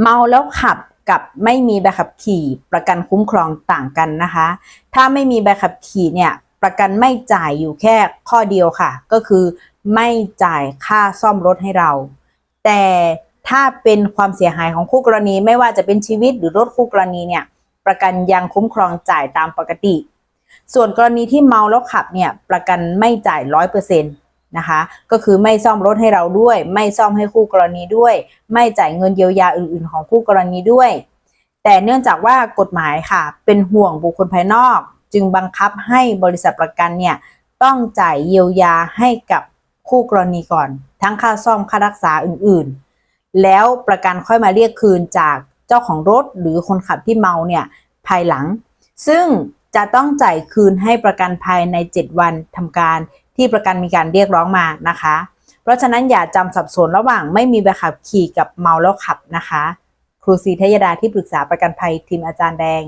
เมาแล้วขับกับไม่มีใบขับขี่ประกันคุ้มครองต่างกันนะคะ ถ้าไม่มีใบขับขี่เนี่ยประกันไม่จ่ายอยู่แค่ข้อเดียวค่ะ ก็คือไม่จ่ายค่าซ่อมรถให้เรา แต่ถ้าเป็นความเสียหายของคู่กรณีไม่ว่าจะเป็นชีวิตหรือรถคู่กรณีเนี่ยประกันยังคุ้มครองจ่ายตามปกติ ส่วนกรณีที่เมาแล้วขับเนี่ยประกันไม่จ่ายร้อยเปอร์เซ็นต์ นะคะ ก็คือไม่ซ่อมรถให้เราด้วย ไม่ซ่อมให้คู่กรณีด้วย ไม่จ่ายเงินเยียวยาอื่น ๆ ของคู่กรณีด้วย แต่เนื่องจากว่ากฎหมายค่ะ เป็นห่วงบุคคลภายนอก จึงบังคับให้บริษัทประกันเนี่ยต้องจ่ายเยียวยาให้กับคู่กรณีก่อน ทั้งค่าซ่อมค่ารักษาอื่นๆ แล้วประกันค่อยมาเรียกคืนจากเจ้าของรถหรือคนขับที่เมาเนี่ยภายหลัง ซึ่งจะต้องจ่ายคืนให้ประกันภายใน 7 วันทำการ ที่ประกันมีการเรียกร้องมานะคะ เพราะฉะนั้นอย่าจำสับสนระหว่างไม่มีใบขับขี่กับเมาแล้วขับนะคะ ครูศรีทยดาที่ปรึกษาประกันภัยทีมอาจารย์แดง